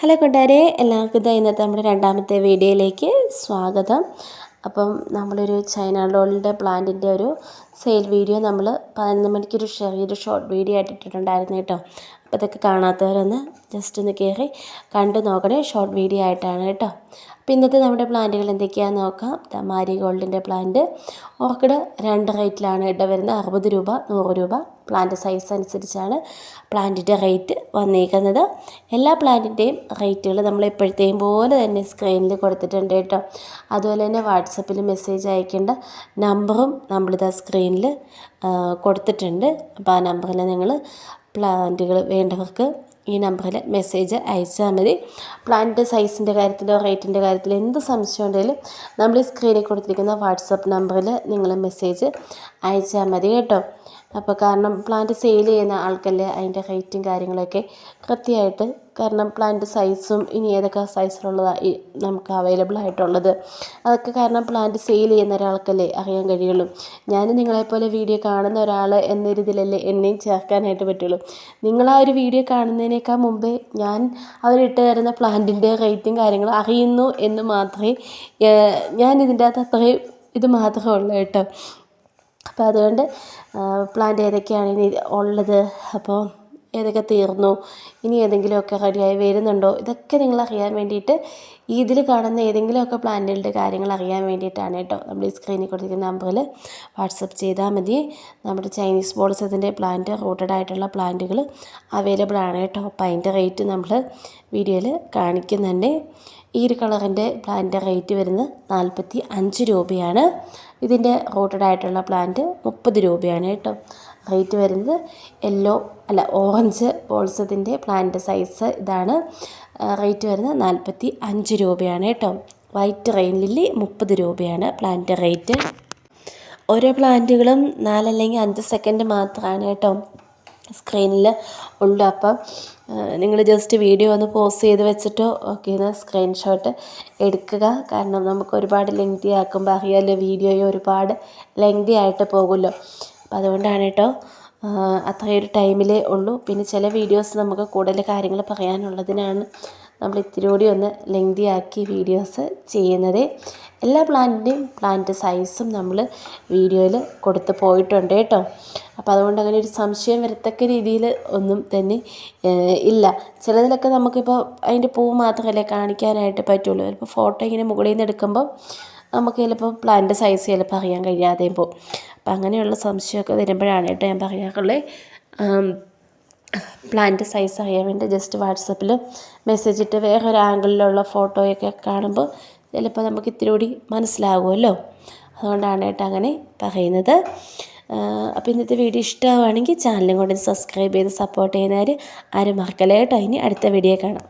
Hello കൂട്ടുകാരെ എല്ലാവർക്കും ഇതാ ഇന്നത്തെ നമ്മുടെ രണ്ടാമത്തെ വീഡിയോയിലേക്ക് സ്വാഗതം. അപ്പം നമ്മളൊരു ചൈന ഡോളിന്റെ പ്ലാന്റിന്റെ ഒരു സെയിൽ വീഡിയോ നമ്മൾ പതിനൊന്ന് മണിക്കൊരു ചെറിയൊരു ഷോർട്ട് വീഡിയോ ആയിട്ട് ഇട്ടിട്ടുണ്ടായിരുന്നു കേട്ടോ. അപ്പോൾ ഇതൊക്കെ കാണാത്തവരൊന്ന് ജസ്റ്റ് ഒന്ന് കയറി കണ്ടു നോക്കണേ. ഷോർട്ട് വീഡിയോ ആയിട്ടാണ് കേട്ടോ. അപ്പോൾ ഇന്നത്തെ നമ്മുടെ പ്ലാന്റുകൾ എന്തൊക്കെയാണെന്ന് നോക്കാം. മാരി ഗോൾഡിന്റെ പ്ലാന്റ് ഓർക്കിഡ് രണ്ട് റേറ്റിലാണ് ഇട വരുന്നത്. അറുപത് രൂപ നൂറ് രൂപ. പ്ലാന്റ് സൈസ് അനുസരിച്ചാണ് പ്ലാന്റിന്റെ റേറ്റ് വന്നേക്കുന്നത്. എല്ലാ പ്ലാന്റിന്റെയും റേറ്റുകൾ നമ്മൾ എപ്പോഴത്തെയും പോലെ തന്നെ സ്ക്രീനിൽ കൊടുത്തിട്ടുണ്ട് കേട്ടോ. അതുപോലെ തന്നെ വാട്സപ്പിൽ മെസ്സേജ് അയക്കേണ്ട നമ്പറും നമ്മളിതാ സ്ക്രീനിൽ കൊടുത്തിട്ടുണ്ട്. അപ്പോൾ ആ നമ്പറിൽ നിങ്ങൾ പ്ലാന്റുകൾ വേണ്ടവർക്ക് ഈ നമ്പറിൽ മെസ്സേജ് അയച്ചാൽ മതി. പ്ലാന്റ് സൈസിന്റെ കാര്യത്തിലോ റേറ്റിന്റെ കാര്യത്തിലോ എന്ത് സംശയം ഉണ്ടെങ്കിലും നമ്മൾ ഈ സ്ക്രീനിൽ കൊടുത്തിരിക്കുന്ന വാട്സപ്പ് നമ്പറിൽ നിങ്ങൾ മെസ്സേജ് അയച്ചാൽ മതി കേട്ടോ. അപ്പോൾ കാരണം പ്ലാന്റ് സെയിൽ ചെയ്യുന്ന ആൾക്കല്ലേ അതിന്റെ റേറ്റും കാര്യങ്ങളൊക്കെ കൃത്യമായിട്ട് കാരണം പ്ലാന്റ് സൈസും ഇനി ഏതൊക്കെ സൈസിലുള്ളതാണ് നമുക്ക് അവൈലബിൾ ആയിട്ടുള്ളത്. അതൊക്കെ കാരണം പ്ലാന്റ് സെയിൽ ചെയ്യുന്ന ഒരാൾക്കല്ലേ അറിയാൻ കഴിയുള്ളൂ. ഞാൻ നിങ്ങളെപ്പോലെ വീഡിയോ കാണുന്ന ഒരാൾ എന്നൊരിതിലല്ലേ എന്നെയും ചേർക്കാനായിട്ട് പറ്റുള്ളൂ. നിങ്ങൾ ആ ഒരു വീഡിയോ കാണുന്നതിനേക്കാൾ മുമ്പേ ഞാൻ അവരിട്ട് തരുന്ന പ്ലാന്റിന്റെ റേറ്റും കാര്യങ്ങളും അറിയുന്നു എന്ന് മാത്രമേ ഞാൻ ഇതിന്റെ അകത്ത് അത്രയും ഇത് മാത്രമേ ഉള്ളൂ കേട്ടോ. അപ്പോൾ അതുകൊണ്ട് പ്ലാന്റ് ഏതൊക്കെയാണ് ഇനി ഉള്ളത്? അപ്പോൾ ഏതൊക്കെ തീർന്നു? ഇനി ഏതെങ്കിലുമൊക്കെ റെഡിയായി വരുന്നുണ്ടോ? ഇതൊക്കെ നിങ്ങൾ അറിയാൻ വേണ്ടിയിട്ട് ഇതിൽ കാണുന്ന ഏതെങ്കിലുമൊക്കെ പ്ലാന്റുകളുടെ കാര്യങ്ങൾ അറിയാൻ വേണ്ടിയിട്ടാണ് കേട്ടോ. നമ്മൾ ഈ സ്ക്രീനിൽ കൊടുത്തിരിക്കുന്ന നമ്പറിൽ വാട്സപ്പ് ചെയ്താൽ മതി. നമ്മുടെ ചൈനീസ് ബോൾസത്തിന്റെ പ്ലാന്റ് റൂട്ടഡ് ആയിട്ടുള്ള പ്ലാന്റുകൾ അവൈലബിൾ ആണ് കേട്ടോ. അപ്പോൾ അതിന്റെ റേറ്റ് നമ്മൾ വീഡിയോയിൽ കാണിക്കുന്നുണ്ട്. ഈ ഒരു കളറിന്റെ പ്ലാന്റിന്റെ റേറ്റ് വരുന്നത് നാൽപ്പത്തി അഞ്ച് രൂപയാണ്. ഇതിന്റെ റൂട്ടഡ് ആയിട്ടുള്ള പ്ലാന്റ് മുപ്പത് രൂപയാണ് കേട്ടോ. റേറ്റ് വരുന്നത് യെല്ലോ അല്ല ഓറഞ്ച് ബോൾസത്തിന്റെ പ്ലാന്റ് സൈസ് ഇതാണ്. റേറ്റ് വരുന്നത് നാൽപ്പത്തി അഞ്ച് രൂപയാണ് കേട്ടോ. വൈറ്റ് റെയിൻ ലില്ലി മുപ്പത് രൂപയാണ് പ്ലാന്റ് റേറ്റ് ഓരോ പ്ലാന്റുകളും നാലല്ലെങ്കിൽ അഞ്ച് സെക്കൻഡ് മാത്രമാണ് കേട്ടോ സ്ക്രീനിൽ ഉണ്ട് അപ്പം നിങ്ങൾ ജസ്റ്റ് വീഡിയോ ഒന്ന് പോസ്റ്റ് ചെയ്ത് വെച്ചിട്ടോ ഒന്ന് സ്ക്രീൻഷോട്ട് എടുക്കുക. കാരണം നമുക്ക് ഒരുപാട് ലെങ്തി ആക്കുമ്പോൾ അറിയാമല്ലോ വീഡിയോയും ഒരുപാട് ലെങ്തി ആയിട്ട് പോകുമല്ലോ. അപ്പം അതുകൊണ്ടാണ് കേട്ടോ ഒരു ടൈമിലേ ഉള്ളൂ. പിന്നെ ചില വീഡിയോസ് നമുക്ക് കൂടുതൽ കാര്യങ്ങൾ പറയാനുള്ളതിനാണ് നമ്മൾ ഇത്തിരി കൂടി ഒന്ന് ലെങ്തി ആക്കി വീഡിയോസ് ചെയ്യുന്നത്. എല്ലാ പ്ലാന്റിന്റെയും പ്ലാന്റ് സൈസും നമ്മൾ വീഡിയോയിൽ കൊടുത്ത് പോയിട്ടുണ്ട് കേട്ടോ. അപ്പോൾ അതുകൊണ്ട് അങ്ങനെ ഒരു സംശയം വരത്തക്ക രീതിയിൽ ഒന്നും തന്നെ ഇല്ല. ചിലതിലൊക്കെ നമുക്കിപ്പോൾ അതിന്റെ പൂ മാത്രമല്ലേ കാണിക്കാനായിട്ട് പറ്റുള്ളൂ. ചിലപ്പോൾ ഫോട്ടോ ഇങ്ങനെ മുകളിൽ നിന്ന് എടുക്കുമ്പോൾ നമുക്ക് ചിലപ്പോൾ പ്ലാന്റ് സൈസ് ചിലപ്പോൾ അറിയാൻ കഴിയാതെയും പോകും. അപ്പം അങ്ങനെയുള്ള സംശയമൊക്കെ വരുമ്പോഴാണ് കേട്ടോ ഞാൻ പറയാറുള്ളത് പ്ലാന്റ് സൈസ് അറിയാൻ വേണ്ടി ജസ്റ്റ് വാട്സപ്പിൽ മെസ്സേജ് ഇട്ട് വേറൊരു ആംഗിളിലുള്ള ഫോട്ടോയൊക്കെ കാണുമ്പോൾ ചിലപ്പോൾ നമുക്ക് ഇത്തിരി കൂടി മനസ്സിലാകുമല്ലോ അതുകൊണ്ടാണ് കേട്ടോ അങ്ങനെ പറയുന്നത്. അപ്പോൾ ഇന്നത്തെ വീഡിയോ ഇഷ്ടമാവുകയാണെങ്കിൽ ചാനലും കൊണ്ട് സബ്സ്ക്രൈബ് ചെയ്ത് സപ്പോർട്ട് ചെയ്യുന്നവർ ആരും മറക്കല്ലേ കേട്ടോ. ഇനി അടുത്ത വീഡിയോ കാണാം.